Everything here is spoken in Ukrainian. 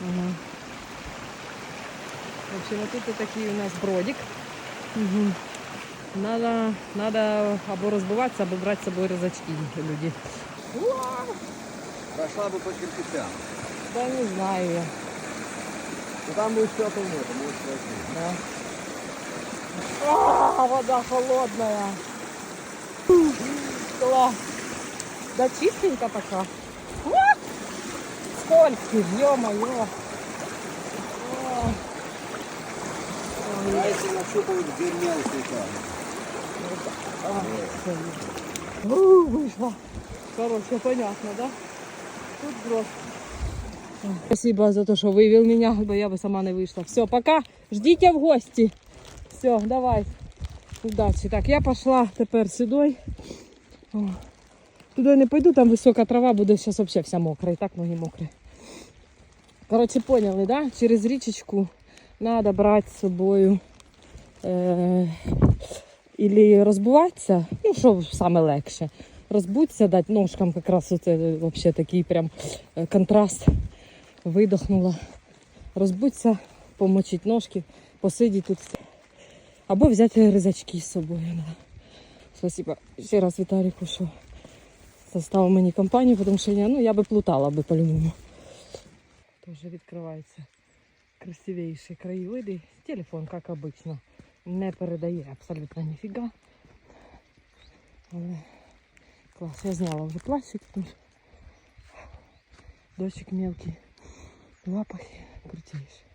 Ага. В общем, вот тут такий у нас бродик. Угу. Надо, надо або розбиватися, або брати з собою рюкзачки люди. Прошла бы по кирпичам. Да не знаю я. Ну там будет что-то нет, может пройти. Да. А, вода холодная. Класс. Да чистенько пока. А! Скользкий, ё-моё. А. А если нащупывать где мелкий там? А, всё видно. У, Вышла. Короче, понятно, да? Тут брод. Спасибо за то, что вывел меня, бо я бы сама не вышла. Все, пока. Ждите в гости. Все, давай. Удачі. Так, я пошла тепер сюди. О. Туди не пойду, там висока трава буде зараз взагалі вся мокра. І так ноги мокрі. Коротше, поняли, да? Через річечку треба брати з собою. Е- розбуватися, ну що саме легше. Розбуться, дати ножкам якраз оце взагалі такий прям е, контраст. Видохнула. Розбуться, помочить ножки, посидіть тут. Або взяти ризачки з собою. Спасибо ще раз Віталіку, що составив мені компанію, тому що я, ну, я би плутала би по-любому. Теж відкриваються красивіші краєвиди. Телефон, як обично, не передає абсолютно ніфіга. Але клас, я зняла вже пластик. Тому що дощик мелкий. Лапахи крутейший.